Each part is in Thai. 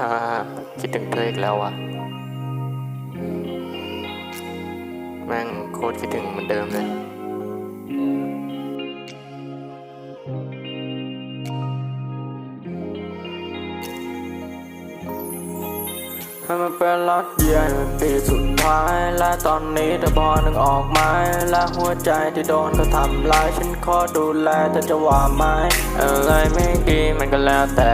ฮ่าคิดถึงเธออีกแล้ววะแม่งโคตรคิดถึงเหมือนเดิมเลยให้มันเป็นรักเดียวเป็นปีสุดท้าย และตอนนี้เธอพอนึกออกไหมและหัวใจที่โดนเขาทำร้าย ฉันขอดูแลเธอจะว่าไหมอะไรไม่ดีมันก็แล้วแต่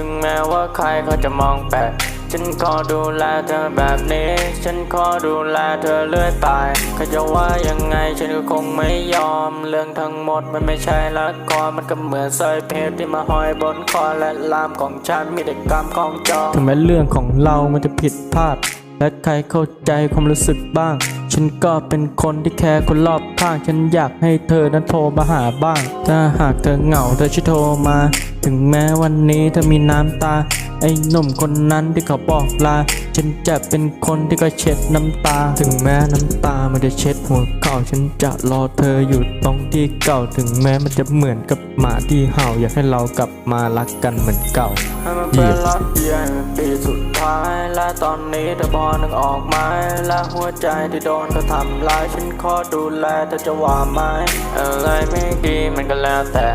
ถึงแม้ว่าใครเขาจะมองแปลกฉันขอดูแลเธอแบบนี้ ฉันขอดูแลเธอเรื่อยไปเขาจะว่ายังไงฉันก็คงไม่ยอม เรื่องทั้งหมดมันไม่ใช่ละครมันก็เหมือนสร้อยเพชรที่มาห้อยบนคอและลามของฉันมีแต่กรรมของจองถึงแม้เรื่องของเรามันจะผิดพลาด และใครเข้าใจความรู้สึกบ้าง ฉันก็เป็นคนที่แคร์คนรอบข้างฉันอยากให้เธอนั้นโทรมาหาบ้าง ถ้าหากเธอเหงาเธอช่วยโทรมา ถึงแม้วันนี้เธอมีน้ำตา ไอ้หนุ่มคนนั้นที่เขาบอกลา ฉันจะเป็นคนที่ก็เช็ดน้ำตา ถึงแม้น้ำตามันจะเช็ดหัวเข่าฉันจะรอเธออยู่ตรงที่เก่า ถึงแม้มันจะเหมือนกับหมาที่เห่าอยากให้เรากลับมารักกันเหมือนเก่าให้มันเป็นรักเดียวปีสุดท้าย และตอนนี้เธอพอนึกออกไหมและหัวใจที่โดนเขาทำร้ายฉันขอดูแลเธอจะว่าไหมอะไรไม่ดีมันก็แล้วแต่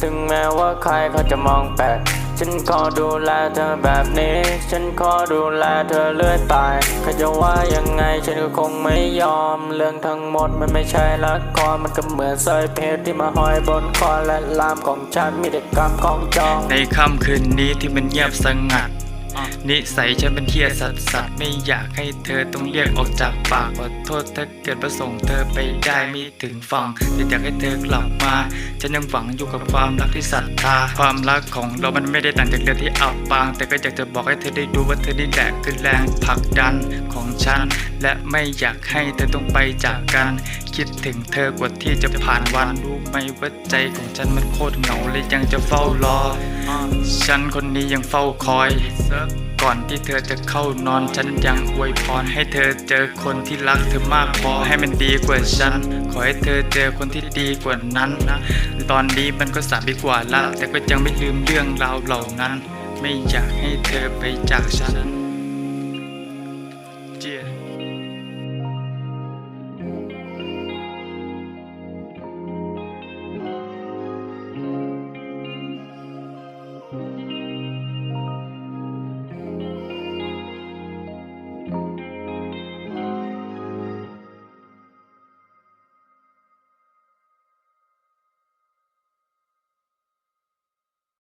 ถึงแม้ว่าใครเขาจะมองแปลกฉันขอดูแลเธอแบบนี้ ฉันขอดูแลเธอเรื่อยไปเขาจะว่ายังไงฉันก็คงไม่ยอม เรื่องทั้งหมดมันไม่ใช่ละครมันก็เหมือนสร้อยเพชรที่มาห้อยบนคอและลามของฉันมีแต่กรรมของจอง ในค่ำคืนนี้ที่มันเงียบสงัด นิสัยฉันเป็นเที่ยสัตว์สัตว์ไม่อยากให้เธอต้องเรียกออกจากปากขอโทษถ้าเกิดประสงค์เธอไปได้ไม่ถึงฝั่งแต่อยากให้เธอกลับมา ฉันยังหวังอยู่กับความรักที่ศรัทธา ความรักของเรามันไม่ได้ต่างจากเรือที่อับปาง แต่ก็อยากจะบอกให้เธอได้รู้ว่าเธอนี่แหละคือแรงผลักดันของฉัน และไม่อยากให้เธอต้องไปจากกัน คิดถึงเธอกว่าที่จะผ่านวันรู้ไหมว่าใจของฉันมันโคตรเหงาเลยยังจะเฝ้ารอ ฉันคนนี้ยังเฝ้าคอย ก่อนที่เธอจะเข้านอนฉันยังอวยพรให้เธอเจอคนที่รักเธอมากพอให้มันดีกว่าฉัน ขอให้เธอเจอคนที่ดีกว่านั้นนะ ตอนนี้มันก็สามปีกว่าละแต่ก็ยังไม่ลืมเรื่องราวเหล่านั้น ไม่อยากให้เธอไปจากฉัน